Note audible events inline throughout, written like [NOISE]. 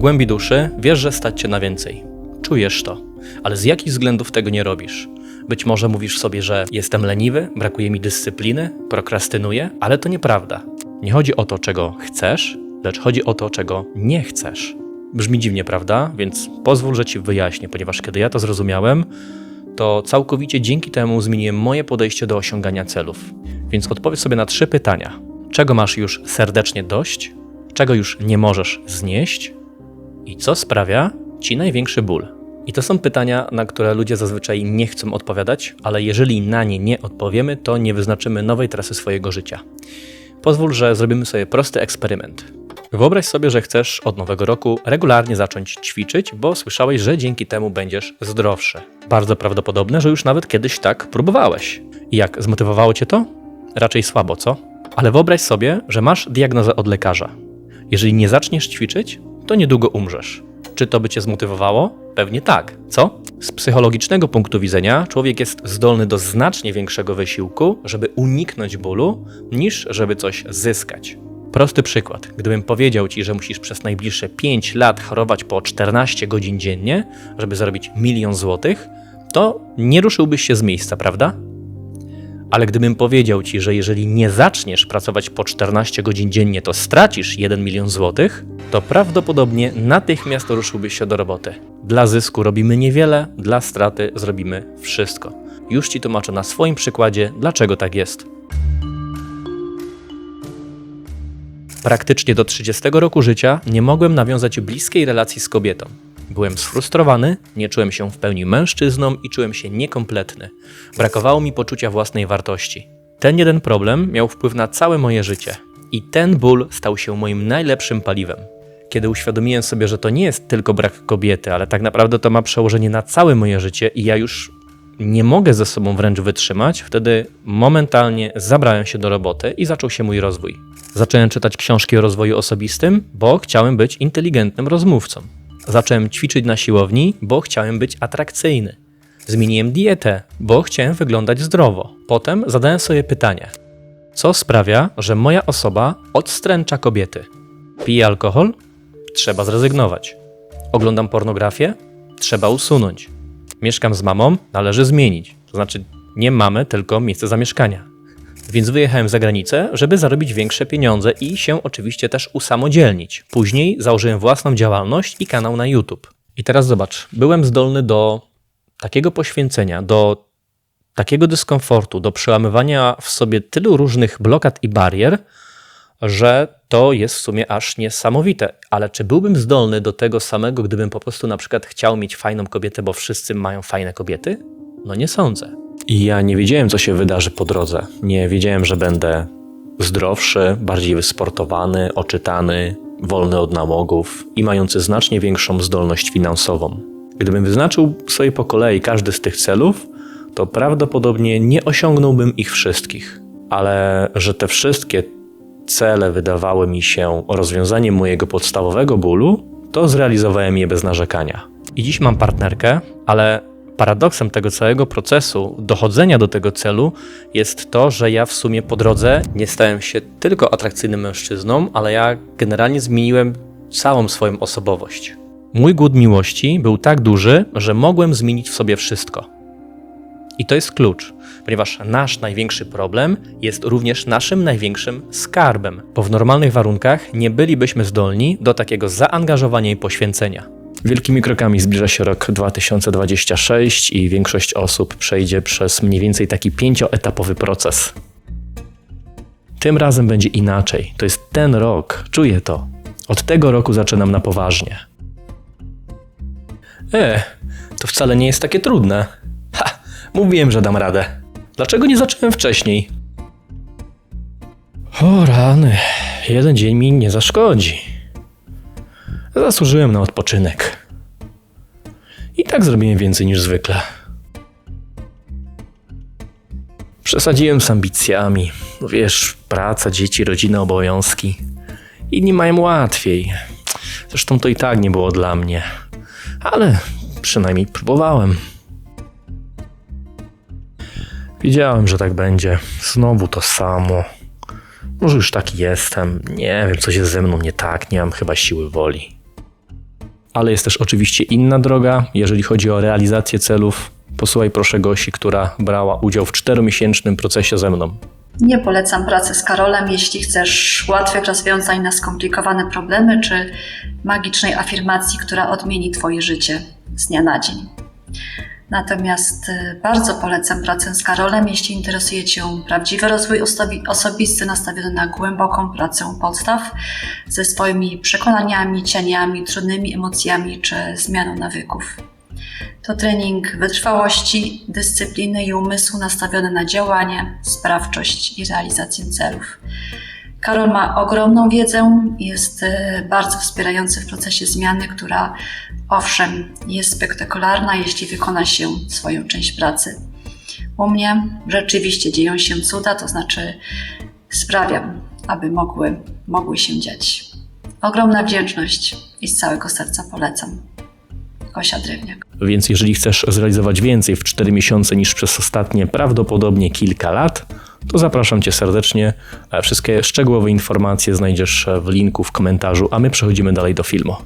głębi duszy wiesz, że stać cię na więcej. Czujesz to, ale z jakich względów tego nie robisz? Być może mówisz sobie, że jestem leniwy, brakuje mi dyscypliny, prokrastynuję, ale to nieprawda. Nie chodzi o to, czego chcesz, lecz chodzi o to, czego nie chcesz. Brzmi dziwnie, prawda? Więc pozwól, że ci wyjaśnię, ponieważ kiedy ja to zrozumiałem, to całkowicie dzięki temu zmieniłem moje podejście do osiągania celów. Więc odpowiedz sobie na trzy pytania. Czego masz już serdecznie dość? Czego już nie możesz znieść? I co sprawia ci największy ból? I to są pytania, na które ludzie zazwyczaj nie chcą odpowiadać, ale jeżeli na nie nie odpowiemy, to nie wyznaczymy nowej trasy swojego życia. Pozwól, że zrobimy sobie prosty eksperyment. Wyobraź sobie, że chcesz od nowego roku regularnie zacząć ćwiczyć, bo słyszałeś, że dzięki temu będziesz zdrowszy. Bardzo prawdopodobne, że już nawet kiedyś tak próbowałeś. I jak zmotywowało cię to? Raczej słabo, co? Ale wyobraź sobie, że masz diagnozę od lekarza. Jeżeli nie zaczniesz ćwiczyć, to niedługo umrzesz. Czy to by cię zmotywowało? Pewnie tak. Co? Z psychologicznego punktu widzenia człowiek jest zdolny do znacznie większego wysiłku, żeby uniknąć bólu, niż żeby coś zyskać. Prosty przykład. Gdybym powiedział ci, że musisz przez najbliższe 5 lat chorować po 14 godzin dziennie, żeby zarobić milion złotych, to nie ruszyłbyś się z miejsca, prawda? Ale gdybym powiedział ci, że jeżeli nie zaczniesz pracować po 14 godzin dziennie, to stracisz 1 milion złotych, to prawdopodobnie natychmiast ruszyłbyś się do roboty. Dla zysku robimy niewiele, dla straty zrobimy wszystko. Już ci tłumaczę na swoim przykładzie, dlaczego tak jest. Praktycznie do 30 roku życia nie mogłem nawiązać bliskiej relacji z kobietą. Byłem sfrustrowany, nie czułem się w pełni mężczyzną i czułem się niekompletny. Brakowało mi poczucia własnej wartości. Ten jeden problem miał wpływ na całe moje życie. I ten ból stał się moim najlepszym paliwem. Kiedy uświadomiłem sobie, że to nie jest tylko brak kobiety, ale tak naprawdę to ma przełożenie na całe moje życie i ja już nie mogę ze sobą wręcz wytrzymać, wtedy momentalnie zabrałem się do roboty i zaczął się mój rozwój. Zacząłem czytać książki o rozwoju osobistym, bo chciałem być inteligentnym rozmówcą. Zacząłem ćwiczyć na siłowni, bo chciałem być atrakcyjny. Zmieniłem dietę, bo chciałem wyglądać zdrowo. Potem zadałem sobie pytanie: co sprawia, że moja osoba odstręcza kobiety? Piję alkohol? Trzeba zrezygnować. Oglądam pornografię? Trzeba usunąć. Mieszkam z mamą? Należy zmienić. To znaczy, nie mamy, tylko miejsce zamieszkania. Więc wyjechałem za granicę, żeby zarobić większe pieniądze i się oczywiście też usamodzielnić. Później założyłem własną działalność i kanał na YouTube. I teraz zobacz, byłem zdolny do takiego poświęcenia, do takiego dyskomfortu, do przełamywania w sobie tylu różnych blokad i barier, że to jest w sumie aż niesamowite. Ale czy byłbym zdolny do tego samego, gdybym po prostu na przykład chciał mieć fajną kobietę, bo wszyscy mają fajne kobiety? No nie sądzę. I ja nie wiedziałem, co się wydarzy po drodze. Nie wiedziałem, że będę zdrowszy, bardziej wysportowany, oczytany, wolny od nałogów i mający znacznie większą zdolność finansową. Gdybym wyznaczył sobie po kolei każdy z tych celów, to prawdopodobnie nie osiągnąłbym ich wszystkich. Ale że te wszystkie cele wydawały mi się rozwiązaniem mojego podstawowego bólu, to zrealizowałem je bez narzekania. I dziś mam partnerkę, ale paradoksem tego całego procesu dochodzenia do tego celu jest to, że ja w sumie po drodze nie stałem się tylko atrakcyjnym mężczyzną, ale ja generalnie zmieniłem całą swoją osobowość. Mój głód miłości był tak duży, że mogłem zmienić w sobie wszystko. I to jest klucz, ponieważ nasz największy problem jest również naszym największym skarbem, bo w normalnych warunkach nie bylibyśmy zdolni do takiego zaangażowania i poświęcenia. Wielkimi krokami zbliża się rok 2026 i większość osób przejdzie przez mniej więcej taki pięcioetapowy proces. Tym razem będzie inaczej. To jest ten rok, czuję to. Od tego roku zaczynam na poważnie. E, to wcale nie jest takie trudne. Ha, mówiłem, że dam radę. Dlaczego nie zacząłem wcześniej? O rany, jeden dzień mi nie zaszkodzi. Zasłużyłem na odpoczynek. I tak zrobiłem więcej niż zwykle. Przesadziłem z ambicjami. Wiesz, praca, dzieci, rodzina, obowiązki. Inni mają łatwiej. Zresztą to i tak nie było dla mnie. Ale przynajmniej próbowałem. Wiedziałem, że tak będzie. Znowu to samo. Może już taki jestem. Nie wiem, co się ze mną nie tak. Nie mam chyba siły woli. Ale jest też oczywiście inna droga. Jeżeli chodzi o realizację celów, posłuchaj proszę Gosi, która brała udział w czteromiesięcznym procesie ze mną. Nie polecam pracy z Karolem, jeśli chcesz łatwych rozwiązań na skomplikowane problemy czy magicznej afirmacji, która odmieni Twoje życie z dnia na dzień. Natomiast y, bardzo polecam pracę z Karolem, jeśli interesuje Cię prawdziwy rozwój osobi- osobisty nastawiony na głęboką pracę podstaw ze swoimi przekonaniami, cieniami, trudnymi emocjami czy zmianą nawyków. To trening wytrwałości, dyscypliny i umysłu nastawiony na działanie, sprawczość i realizację celów. Karol ma ogromną wiedzę, jest e, bardzo wspierający w procesie zmiany, która owszem jest spektakularna, jeśli wykona się swoją część pracy. U mnie rzeczywiście dzieją się cuda, to znaczy sprawiam, aby mogły, mogły się dziać. Ogromna wdzięczność i z całego serca polecam. Gosia Drewniak. Więc jeżeli chcesz zrealizować więcej w 4 miesiące niż przez ostatnie prawdopodobnie kilka lat, to zapraszam Cię serdecznie. Wszystkie szczegółowe informacje znajdziesz w linku w komentarzu, a my przechodzimy dalej do filmu.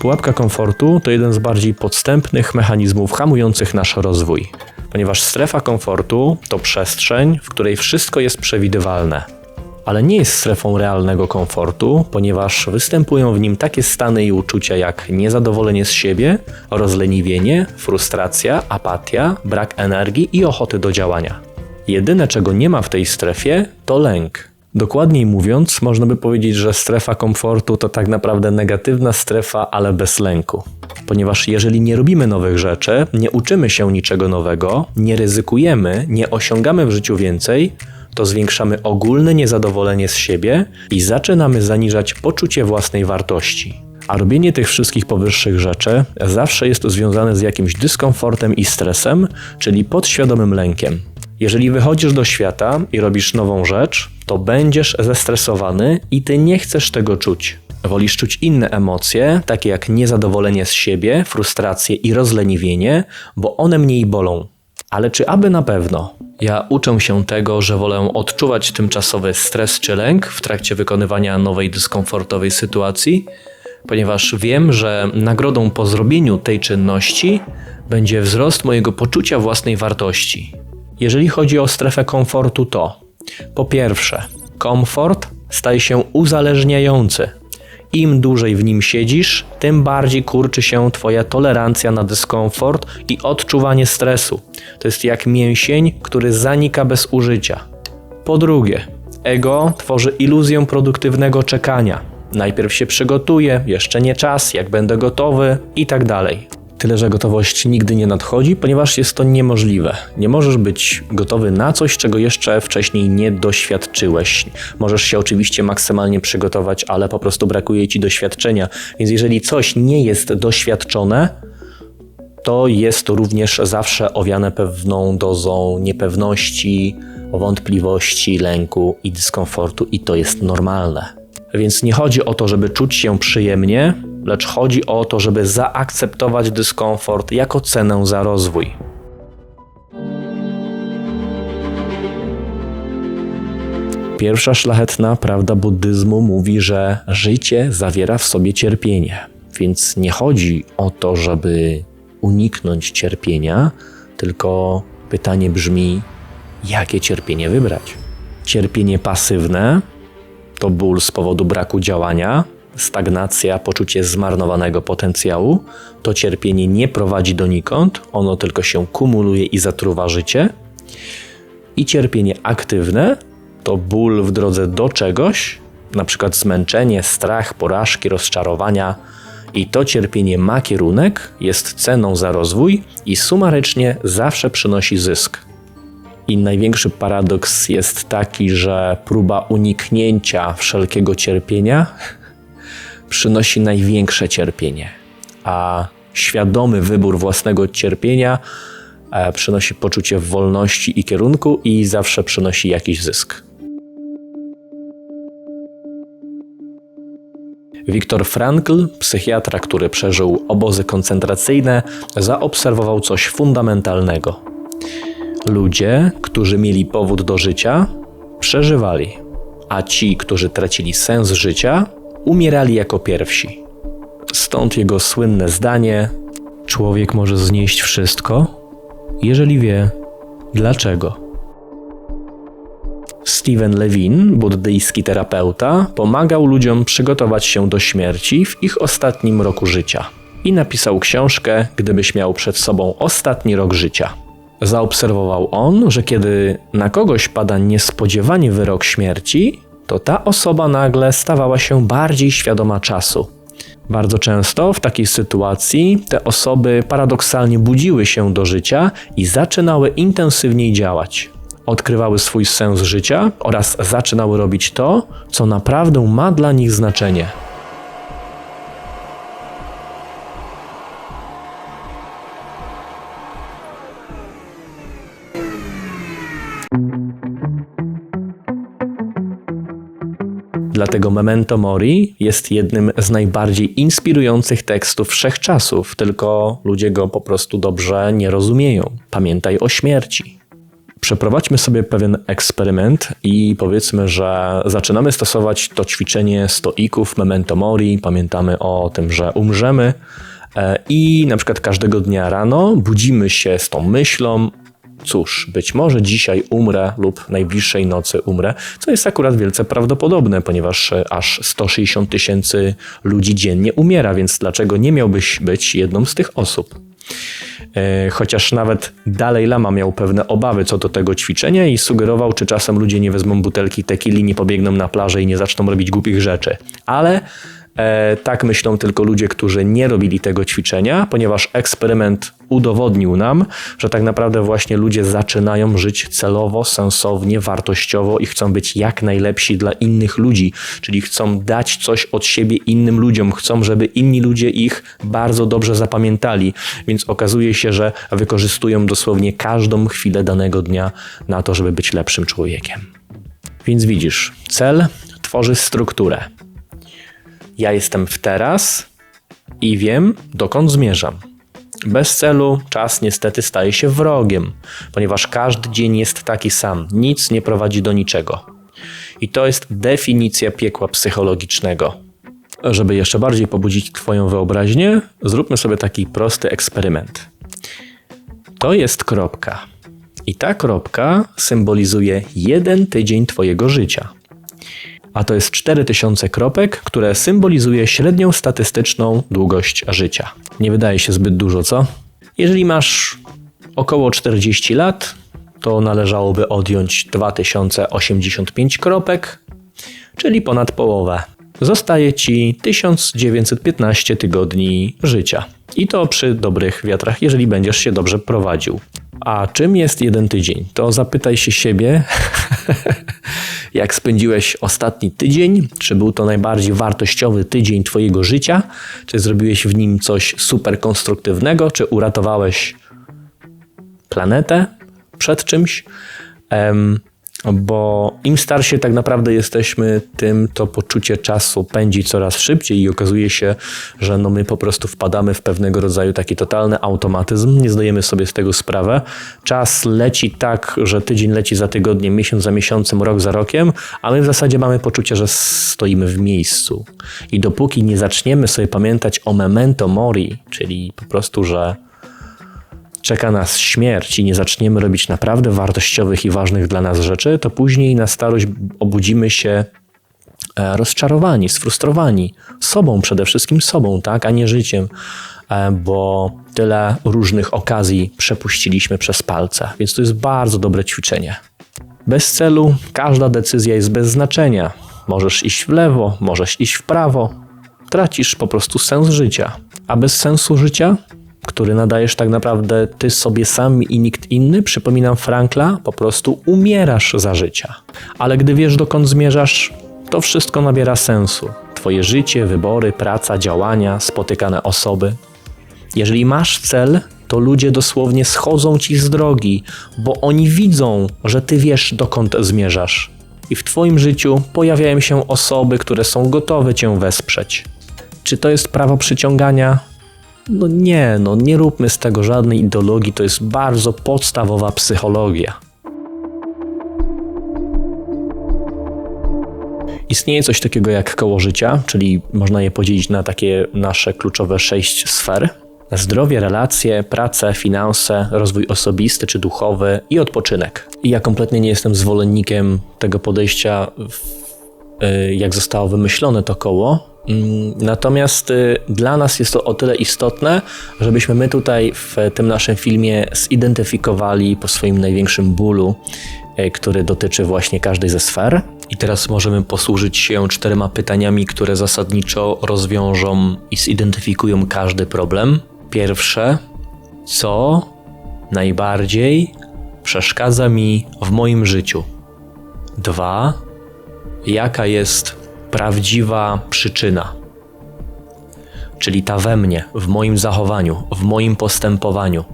Pułapka komfortu to jeden z bardziej podstępnych mechanizmów hamujących nasz rozwój, ponieważ strefa komfortu to przestrzeń, w której wszystko jest przewidywalne. Ale nie jest strefą realnego komfortu, ponieważ występują w nim takie stany i uczucia jak niezadowolenie z siebie, rozleniwienie, frustracja, apatia, brak energii i ochoty do działania. Jedyne, czego nie ma w tej strefie, to lęk. Dokładniej mówiąc, można by powiedzieć, że strefa komfortu to tak naprawdę negatywna strefa, ale bez lęku. Ponieważ jeżeli nie robimy nowych rzeczy, nie uczymy się niczego nowego, nie ryzykujemy, nie osiągamy w życiu więcej, to zwiększamy ogólne niezadowolenie z siebie i zaczynamy zaniżać poczucie własnej wartości. A robienie tych wszystkich powyższych rzeczy zawsze jest związane z jakimś dyskomfortem i stresem, czyli podświadomym lękiem. Jeżeli wychodzisz do świata i robisz nową rzecz, to będziesz zestresowany i ty nie chcesz tego czuć. Wolisz czuć inne emocje, takie jak niezadowolenie z siebie, frustrację i rozleniwienie, bo one mniej bolą. Ale czy aby na pewno? Ja uczę się tego, że wolę odczuwać tymczasowy stres czy lęk w trakcie wykonywania nowej dyskomfortowej sytuacji, ponieważ wiem, że nagrodą po zrobieniu tej czynności będzie wzrost mojego poczucia własnej wartości. Jeżeli chodzi o strefę komfortu, to po pierwsze, komfort staje się uzależniający. Im dłużej w nim siedzisz, tym bardziej kurczy się Twoja tolerancja na dyskomfort i odczuwanie stresu. To jest jak mięsień, który zanika bez użycia. Po drugie, ego tworzy iluzję produktywnego czekania. Najpierw się przygotuję, jeszcze nie czas, jak będę gotowy i tak dalej. Tyle, że gotowość nigdy nie nadchodzi, ponieważ jest to niemożliwe. Nie możesz być gotowy na coś, czego jeszcze wcześniej nie doświadczyłeś. Możesz się oczywiście maksymalnie przygotować, ale po prostu brakuje ci doświadczenia. Więc jeżeli coś nie jest doświadczone, to jest również zawsze owiane pewną dozą niepewności, wątpliwości, lęku i dyskomfortu, i to jest normalne. Więc nie chodzi o to, żeby czuć się przyjemnie, lecz chodzi o to, żeby zaakceptować dyskomfort jako cenę za rozwój. Pierwsza szlachetna prawda buddyzmu mówi, że życie zawiera w sobie cierpienie. Więc nie chodzi o to, żeby uniknąć cierpienia, tylko pytanie brzmi, jakie cierpienie wybrać? Cierpienie pasywne to ból z powodu braku działania, stagnacja, poczucie zmarnowanego potencjału. To cierpienie nie prowadzi donikąd, ono tylko się kumuluje i zatruwa życie. I cierpienie aktywne to ból w drodze do czegoś, na przykład zmęczenie, strach, porażki, rozczarowania. I to cierpienie ma kierunek, jest ceną za rozwój i sumarycznie zawsze przynosi zysk. I największy paradoks jest taki, że próba uniknięcia wszelkiego cierpienia przynosi największe cierpienie, a świadomy wybór własnego cierpienia e, przynosi poczucie wolności i kierunku i zawsze przynosi jakiś zysk. Viktor Frankl, psychiatra, który przeżył obozy koncentracyjne, zaobserwował coś fundamentalnego. Ludzie, którzy mieli powód do życia, przeżywali, a ci, którzy tracili sens życia, umierali jako pierwsi. Stąd jego słynne zdanie: Człowiek może znieść wszystko, jeżeli wie dlaczego. Steven Levin, buddyjski terapeuta, pomagał ludziom przygotować się do śmierci w ich ostatnim roku życia i napisał książkę, gdybyś miał przed sobą ostatni rok życia. Zaobserwował on, że kiedy na kogoś pada niespodziewanie wyrok śmierci, to ta osoba nagle stawała się bardziej świadoma czasu. Bardzo często w takiej sytuacji te osoby paradoksalnie budziły się do życia i zaczynały intensywniej działać. Odkrywały swój sens życia oraz zaczynały robić to, co naprawdę ma dla nich znaczenie. Dlatego Memento Mori jest jednym z najbardziej inspirujących tekstów wszechczasów, tylko ludzie go po prostu dobrze nie rozumieją. Pamiętaj o śmierci. Przeprowadźmy sobie pewien eksperyment i powiedzmy, że zaczynamy stosować to ćwiczenie stoików Memento Mori, pamiętamy o tym, że umrzemy e, i na przykład każdego dnia rano budzimy się z tą myślą, Cóż, być może dzisiaj umrę lub najbliższej nocy umrę, co jest akurat wielce prawdopodobne, ponieważ e, aż 160 tysięcy ludzi dziennie umiera, więc dlaczego nie miałbyś być jedną z tych osób? E, Chociaż nawet Dalej Lama miał pewne obawy co do tego ćwiczenia i sugerował, czy czasem ludzie nie wezmą butelki tequili, nie pobiegną na plażę i nie zaczną robić głupich rzeczy. Ale tak myślą tylko ludzie, którzy nie robili tego ćwiczenia, ponieważ eksperyment udowodnił nam, że tak naprawdę właśnie ludzie zaczynają żyć celowo, sensownie, wartościowo i chcą być jak najlepsi dla innych ludzi, czyli chcą dać coś od siebie innym ludziom, chcą, żeby inni ludzie ich bardzo dobrze zapamiętali, więc okazuje się, że wykorzystują dosłownie każdą chwilę danego dnia na to, żeby być lepszym człowiekiem. Więc widzisz, cel tworzy strukturę. Ja jestem w teraz i wiem, dokąd zmierzam. Bez celu czas niestety staje się wrogiem, ponieważ każdy dzień jest taki sam, nic nie prowadzi do niczego. I to jest definicja piekła psychologicznego. Żeby jeszcze bardziej pobudzić Twoją wyobraźnię, zróbmy sobie taki prosty eksperyment. To jest kropka. I ta kropka symbolizuje jeden tydzień Twojego życia a to jest 4000 kropek, które symbolizuje średnią statystyczną długość życia. Nie wydaje się zbyt dużo, co? Jeżeli masz około 40 lat, to należałoby odjąć 2085 kropek, czyli ponad połowę. Zostaje ci 1915 tygodni życia. I to przy dobrych wiatrach, jeżeli będziesz się dobrze prowadził. A czym jest jeden tydzień? To zapytaj się siebie, [LAUGHS] jak spędziłeś ostatni tydzień, czy był to najbardziej wartościowy tydzień Twojego życia, czy zrobiłeś w nim coś super konstruktywnego, czy uratowałeś planetę przed czymś. Bo im starsi tak naprawdę jesteśmy, tym to poczucie czasu pędzi coraz szybciej i okazuje się, że no my po prostu wpadamy w pewnego rodzaju taki totalny automatyzm, nie zdajemy sobie z tego sprawę. Czas leci tak, że tydzień leci za tygodniem, miesiąc za miesiącem, rok za rokiem, a my w zasadzie mamy poczucie, że stoimy w miejscu. I dopóki nie zaczniemy sobie pamiętać o memento mori, czyli po prostu, że czeka nas śmierć i nie zaczniemy robić naprawdę wartościowych i ważnych dla nas rzeczy, to później na starość obudzimy się e, rozczarowani, sfrustrowani sobą, przede wszystkim sobą, tak, a nie życiem, e, bo tyle różnych okazji przepuściliśmy przez palce, więc to jest bardzo dobre ćwiczenie. Bez celu każda decyzja jest bez znaczenia. Możesz iść w lewo, możesz iść w prawo. Tracisz po prostu sens życia. A bez sensu życia który nadajesz tak naprawdę ty sobie sam i nikt inny, przypominam Frankla, po prostu umierasz za życia. Ale gdy wiesz dokąd zmierzasz, to wszystko nabiera sensu. Twoje życie, wybory, praca, działania, spotykane osoby. Jeżeli masz cel, to ludzie dosłownie schodzą ci z drogi, bo oni widzą, że ty wiesz dokąd zmierzasz. I w twoim życiu pojawiają się osoby, które są gotowe cię wesprzeć. Czy to jest prawo przyciągania? No nie, no nie róbmy z tego żadnej ideologii, to jest bardzo podstawowa psychologia. Istnieje coś takiego jak koło życia, czyli można je podzielić na takie nasze kluczowe sześć sfer. Zdrowie, relacje, pracę, finanse, rozwój osobisty czy duchowy i odpoczynek. I ja kompletnie nie jestem zwolennikiem tego podejścia, w- y, jak zostało wymyślone to koło. Mm, Natomiast y, dla nas jest to o tyle istotne, żebyśmy my tutaj w tym naszym filmie zidentyfikowali po swoim największym bólu, y, który dotyczy właśnie każdej ze sfer. I teraz możemy posłużyć się czterema pytaniami, które zasadniczo rozwiążą i zidentyfikują każdy problem. Pierwsze, co najbardziej przeszkadza mi w moim życiu? Dwa, jaka jest prawdziwa przyczyna? Czyli ta we mnie, w moim zachowaniu, w moim postępowaniu.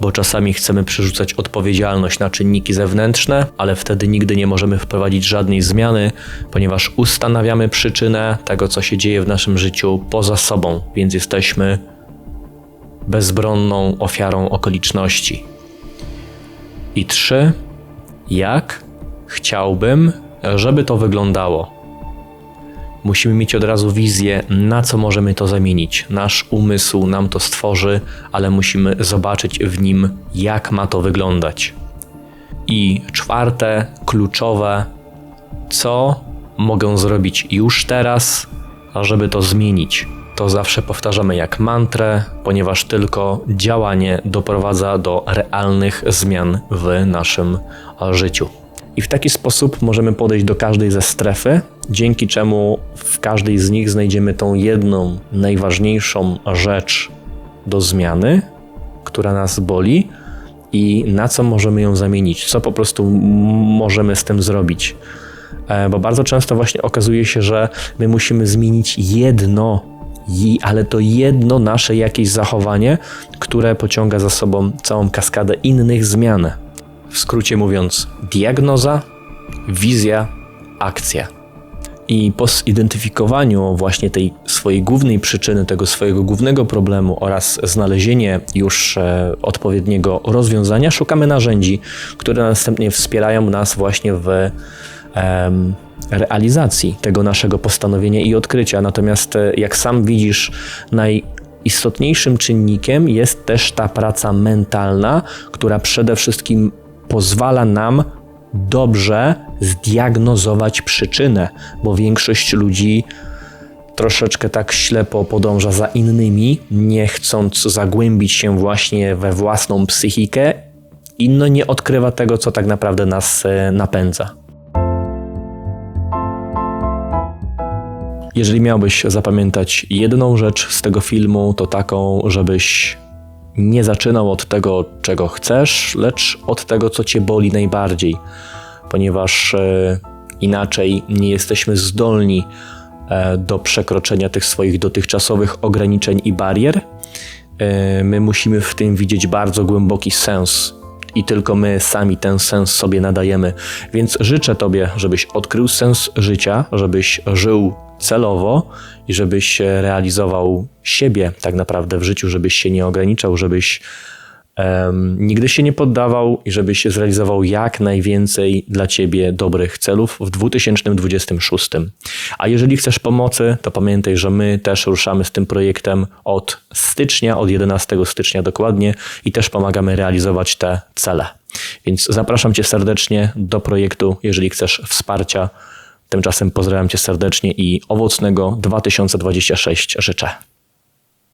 Bo czasami chcemy przerzucać odpowiedzialność na czynniki zewnętrzne, ale wtedy nigdy nie możemy wprowadzić żadnej zmiany, ponieważ ustanawiamy przyczynę tego, co się dzieje w naszym życiu poza sobą, więc jesteśmy bezbronną ofiarą okoliczności. I trzy, jak chciałbym, żeby to wyglądało. Musimy mieć od razu wizję, na co możemy to zamienić. Nasz umysł nam to stworzy, ale musimy zobaczyć w nim, jak ma to wyglądać. I czwarte, kluczowe, co mogę zrobić już teraz, żeby to zmienić. To zawsze powtarzamy jak mantrę, ponieważ tylko działanie doprowadza do realnych zmian w naszym życiu. I w taki sposób możemy podejść do każdej ze strefy, dzięki czemu w każdej z nich znajdziemy tą jedną najważniejszą rzecz do zmiany, która nas boli i na co możemy ją zamienić, co po prostu możemy z tym zrobić. E, Bo bardzo często właśnie okazuje się, że my musimy zmienić jedno, ale to jedno nasze jakieś zachowanie, które pociąga za sobą całą kaskadę innych zmian. W skrócie mówiąc, diagnoza, wizja, akcja. I po zidentyfikowaniu właśnie tej swojej głównej przyczyny, tego swojego głównego problemu oraz znalezienie już e, odpowiedniego rozwiązania, szukamy narzędzi, które następnie wspierają nas właśnie w em, realizacji tego naszego postanowienia i odkrycia. Natomiast, e, jak sam widzisz, najistotniejszym czynnikiem jest też ta praca mentalna, która przede wszystkim pozwala nam dobrze zdiagnozować przyczynę, bo większość ludzi troszeczkę tak ślepo podąża za innymi, nie chcąc zagłębić się właśnie we własną psychikę i no nie odkrywa tego, co tak naprawdę nas e, napędza. Jeżeli miałbyś zapamiętać jedną rzecz z tego filmu, to taką, żebyś nie zaczynał od tego, czego chcesz, lecz od tego, co cię boli najbardziej, ponieważ e, inaczej nie jesteśmy zdolni e, do przekroczenia tych swoich dotychczasowych ograniczeń i barier. E, my musimy w tym widzieć bardzo głęboki sens. I tylko my sami ten sens sobie nadajemy. Więc życzę Tobie, żebyś odkrył sens życia, żebyś żył celowo i żebyś realizował siebie tak naprawdę w życiu, żebyś się nie ograniczał, żebyś em, nigdy się nie poddawał i żebyś zrealizował jak najwięcej dla Ciebie dobrych celów w 2026. A jeżeli chcesz pomocy, to pamiętaj, że my też ruszamy z tym projektem od stycznia, od 11 stycznia dokładnie i też pomagamy realizować te cele. Więc zapraszam Cię serdecznie do projektu, jeżeli chcesz wsparcia. Tymczasem pozdrawiam Cię serdecznie i owocnego 2026 życzę.